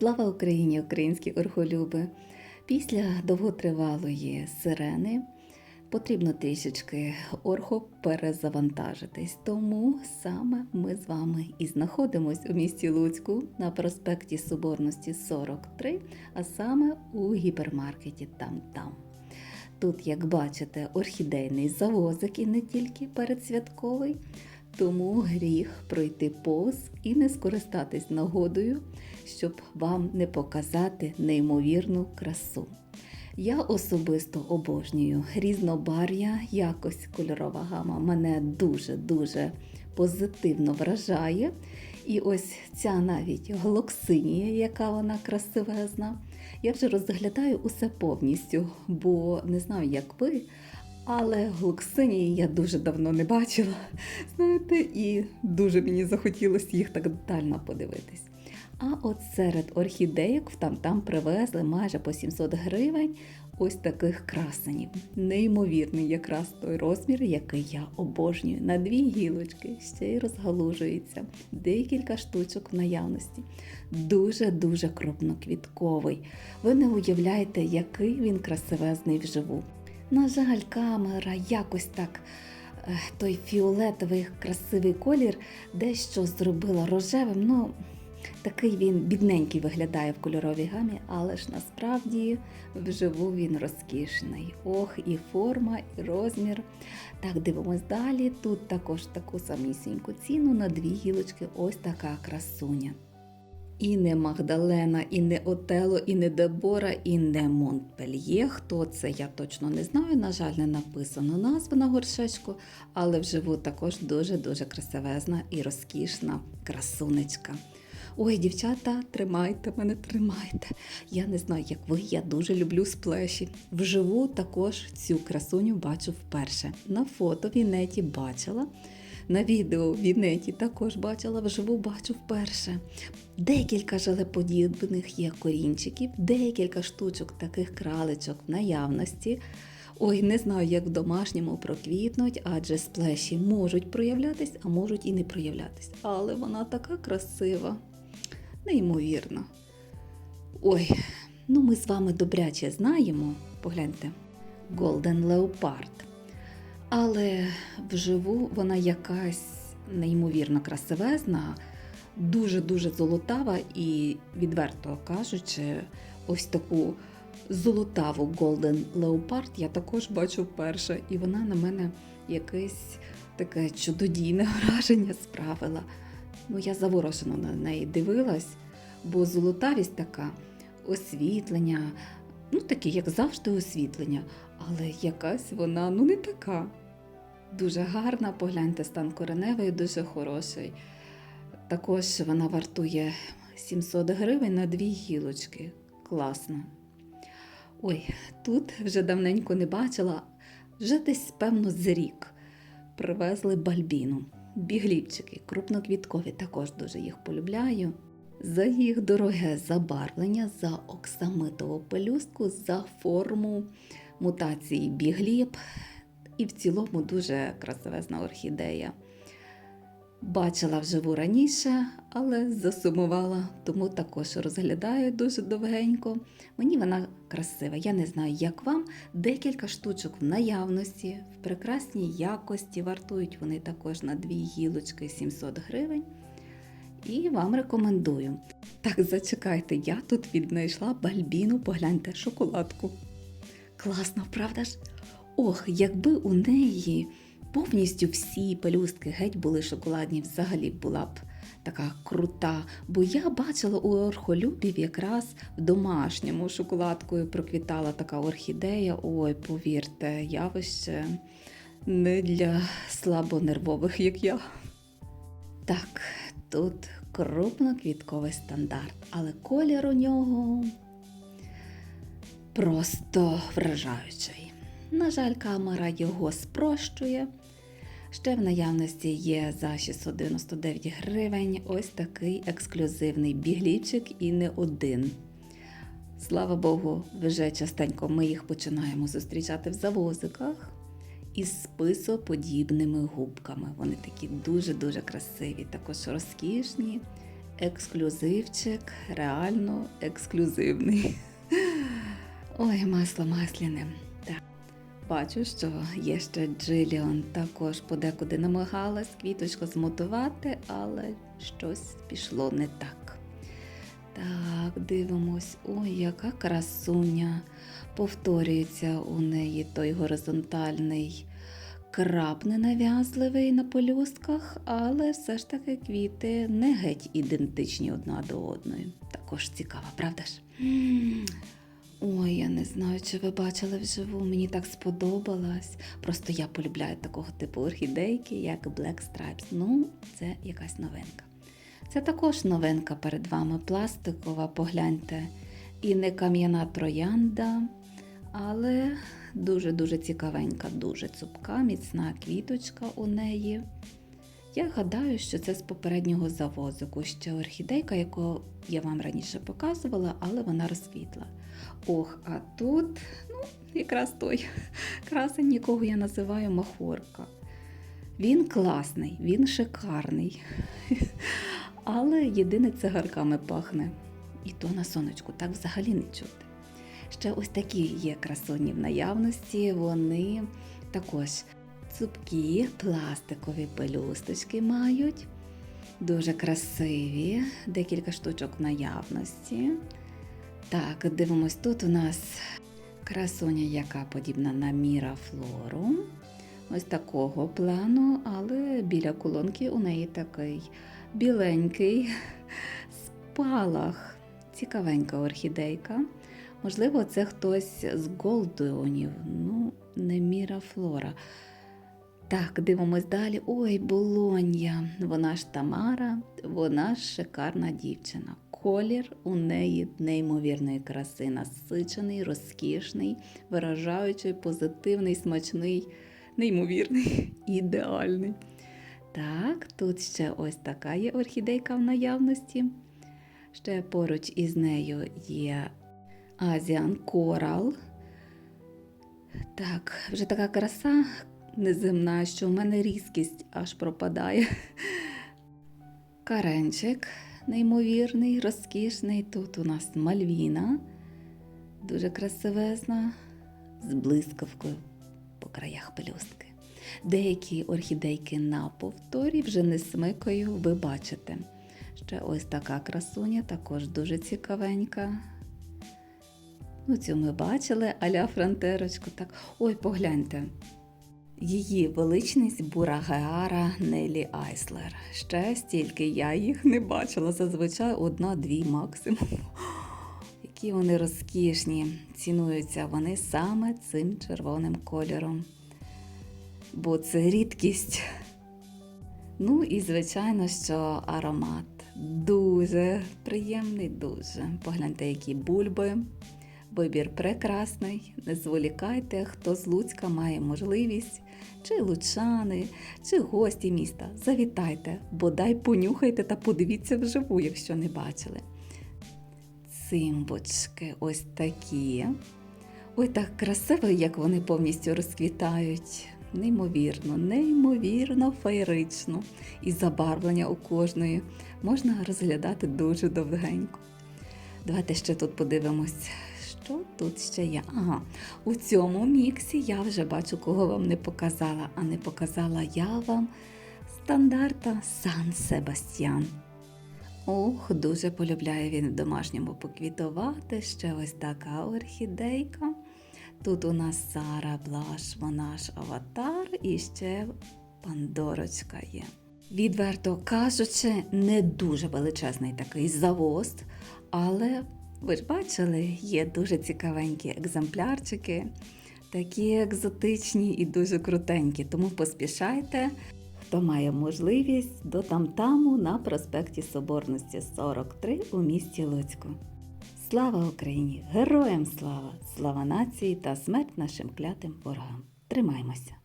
Слава Україні, українські орхолюби! Після довготривалої сирени потрібно трішечки орхо перезавантажитись. Тому саме ми з вами і знаходимось у місті Луцьку на проспекті Соборності 43, а саме у гіпермаркеті там-там. Тут, як бачите, орхідейний завозик і не тільки передсвятковий, тому гріх пройти повз і не скористатись нагодою, щоб вам не показати неймовірну красу. Я особисто обожнюю різнобар'я, якось кольорова гама мене дуже-дуже позитивно вражає. І ось ця навіть глоксинія, яка вона красивезна. Я вже розглядаю усе повністю, бо не знаю, як ви, але глоксинії я дуже давно не бачила. Знаєте, і дуже мені захотілося їх так детально подивитись. А от серед орхідейок в там-там привезли майже по 700 гривень ось таких красенів. Неймовірний якраз той розмір, який я обожнюю. На дві гілочки ще й розгалужується. Декілька штучок в наявності. Дуже-дуже крупноквітковий. Ви не уявляєте, який він красивезний вживу. На жаль, камера якось так. е, Той фіолетовий красивий колір дещо зробила рожевим. Ну, такий він бідненький виглядає в кольоровій гамі, але ж насправді вживу він розкішний. Ох, і форма, і розмір. Так, дивимось далі. Тут також таку самісіньку ціну на дві гілочки. Ось така красуня. І не Магдалена, і не Отело, і не Дебора, і не Монпельє. Хто це, я точно не знаю. На жаль, не написано назва на горшечку, але вживу також дуже-дуже красивезна і розкішна красунечка. Ой, дівчата, тримайте мене, тримайте. Я не знаю, як ви, я дуже люблю сплеші. Вживу також цю красуню бачу вперше. На фото в інеті бачила. На відео в інеті також бачила, вживу бачу вперше. Декілька жалеподібних є корінчиків, декілька штучок таких кралечок в наявності. Ой, не знаю, як в домашньому проквітнуть, адже сплеші можуть проявлятись, а можуть і не проявлятись. Але вона така красива, неймовірно. Ой, ну ми з вами добряче знаємо, погляньте, Golden Leopard. Але вживу вона якась неймовірно красивезна, дуже-дуже золотава і, відверто кажучи, ось таку золотаву Golden Leopard я також бачу вперше, і вона на мене якесь таке чудодійне враження справила. Ну, я заворожено на неї дивилась, бо золотавість така освітлення, ну таке, як завжди, освітлення, але якась вона ну не така. Дуже гарна, погляньте, стан кореневий, дуже хороший. Також вона вартує 700 гривень на дві гілочки. Класно. Ой, тут вже давненько не бачила, вже десь, певно, з рік привезли бальбіну. Бігліпчики, крупноквіткові, також дуже їх полюбляю. За їх дороге забарвлення, за оксамитову пелюстку, за форму мутації бігліп. І в цілому дуже красивезна орхідея. Бачила вживу раніше, але засумувала, тому також розглядаю дуже довгенько. Мені вона красива. Я не знаю, як вам. Декілька штучок в наявності, в прекрасній якості. Вартують вони також на дві гілочки 700 гривень. І вам рекомендую. Так, зачекайте, я тут віднайшла бальбіну, погляньте, шоколадку. Класно, правда ж? Ох, якби у неї повністю всі пелюстки геть були шоколадні, взагалі була б така крута. Бо я бачила у орхолюбів якраз в домашньому шоколадкою проквітала така орхідея. Ой, повірте, явище не для слабонервових, як я. Так, тут крупноквітковий стандарт, але колір у нього просто вражаючий. На жаль, камера його спрощує. Ще в наявності є за 699 гривень ось такий ексклюзивний біглічик і не один. Слава Богу, вже частенько ми їх починаємо зустрічати в завозиках із списоподібними губками. Вони такі дуже-дуже красиві, також розкішні, ексклюзивчик, реально ексклюзивний. Ой, масло масляне. Так. Бачу, що є ще Джиліон також подекуди намагалась квіточку змотувати, але щось пішло не так. Так, дивимось. Ой, яка красуня. Повторюється у неї той горизонтальний крап ненав'язливий на пелюстках, але все ж таки квіти не геть ідентичні одна до одної. Також цікаво, правда ж? Ой, я не знаю, чи ви бачили вживу. Мені так сподобалось. Просто я полюбляю такого типу орхідейки, як Black Stripes. Ну, це якась новинка. Це також новинка перед вами пластикова, погляньте. І не кам'яна троянда, але дуже-дуже цікавенька, дуже цупка, міцна квіточка у неї. Я гадаю, що це з попереднього завозику ще орхідейка, яку я вам раніше показувала, але вона розквітла. Ох, а тут, ну, якраз той красень, якого я називаю махорка. Він класний, він шикарний. Але єдине цигарками пахне. І то на сонечку так взагалі не чути. Ще ось такі є красуні в наявності. Вони також цупкі пластикові пелюсточки мають. Дуже красиві, декілька штучок в наявності. Так, дивимось, тут у нас красуня, яка подібна на мірафлору. Ось такого плану, але біля колонки у неї такий біленький спалах. Цікавенька орхідейка. Можливо, це хтось з голдеонів, ну, не мірафлора. Так, дивимось далі. Ой, Болонья. Вона ж Тамара, вона ж шикарна дівчина. Колір у неї неймовірної краси, насичений, розкішний, виражаючий, позитивний, смачний, неймовірний, ідеальний. Так, тут ще ось така є орхідейка в наявності. Ще поруч із нею є Азіан Корал. Так, вже така краса неземна, що в мене різкість аж пропадає. Каренчик неймовірний, розкішний. Тут у нас мальвіна, дуже красивезна, з блискавкою по краях пелюстки. Деякі орхідейки на повторі вже не смикаю, ви бачите. Ще ось така красуня, також дуже цікавенька. Ну, цю ми бачили, аля фронтерочку. Так. Ой, погляньте. Її величність Бурагеара Нелі Айслер. Ще стільки я їх не бачила, зазвичай одна-дві максимум. Які вони розкішні. Цінуються вони саме цим червоним кольором. Бо це рідкість. Ну і, звичайно, що аромат дуже приємний, дуже. Погляньте, які бульби. Вибір прекрасний. Не зволікайте, хто з Луцька має можливість, чи лучани, чи гості міста. Завітайте, бодай понюхайте та подивіться вживу, якщо не бачили. Цимбочки ось такі. Ой, так красиво, як вони повністю розквітають. Неймовірно, неймовірно феєрично. І забарвлення у кожної можна розглядати дуже довгенько. Давайте ще тут подивимось, що тут ще є. Ага, у цьому міксі я вже бачу, кого вам не показала, а не показала я вам стандарта Сан Себастьян. Ох, дуже полюбляє він в домашньому поквітувати. Ще ось така орхідейка. Тут у нас Сара Блаш, вона ж аватар, і ще Пандорочка є. Відверто кажучи, не дуже величезний такий завоз, але ви ж бачили, є дуже цікавенькі екземплярчики, такі екзотичні і дуже крутенькі. Тому поспішайте, хто має можливість до тамтаму на проспекті Соборності 43 у місті Луцьку. Слава Україні! Героям слава! Слава нації та смерть нашим клятим ворогам! Тримаймося!